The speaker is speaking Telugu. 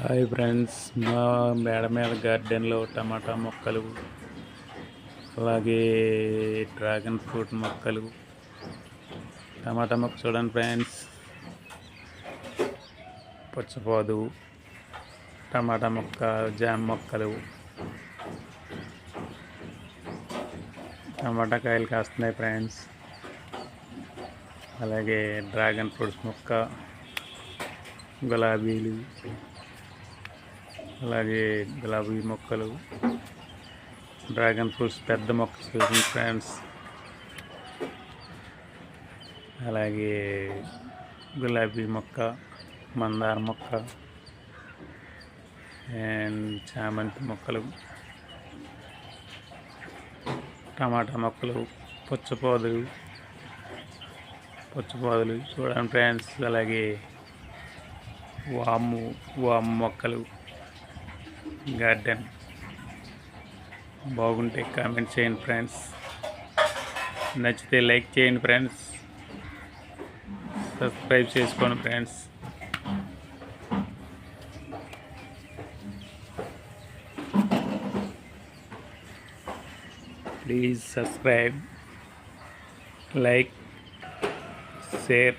హాయ్ ఫ్రెండ్స్ మా మేడ మీద గార్డెన్లో టమాటా మొక్కలు అలాగే డ్రాగన్ ఫ్రూట్ మొక్కలు టమాటా మొక్క చూడండి ఫ్రెండ్స్ పుచ్చపోదు టమాటా మొక్క జామ్ మొక్కలు టమాటా కాయలు కాస్తున్నాయి ఫ్రెండ్స్ అలాగే డ్రాగన్ ఫ్రూట్స్ మొక్క గులాబీలు అలాగే గులాబీ మొక్కలు డ్రాగన్ ఫ్రూట్స్ పెద్ద మొక్క చూడండి ఫ్రెండ్స్ అలాగే గులాబీ మొక్క మందార మొక్క అండ్ చామంతి మొక్కలు టమాటా మొక్కలు పుచ్చపోదులు పుచ్చపోదులు చూడండి ఫ్రాన్స్ అలాగే వాము వాము మొక్కలు. గార్డెన్. బాగుంటే కామెంట్ చేయండి ఫ్రెండ్స్ నచ్చితే లైక్ చేయండి ఫ్రెండ్స్ సబ్స్క్రైబ్ చేసుకోండి friends please subscribe like share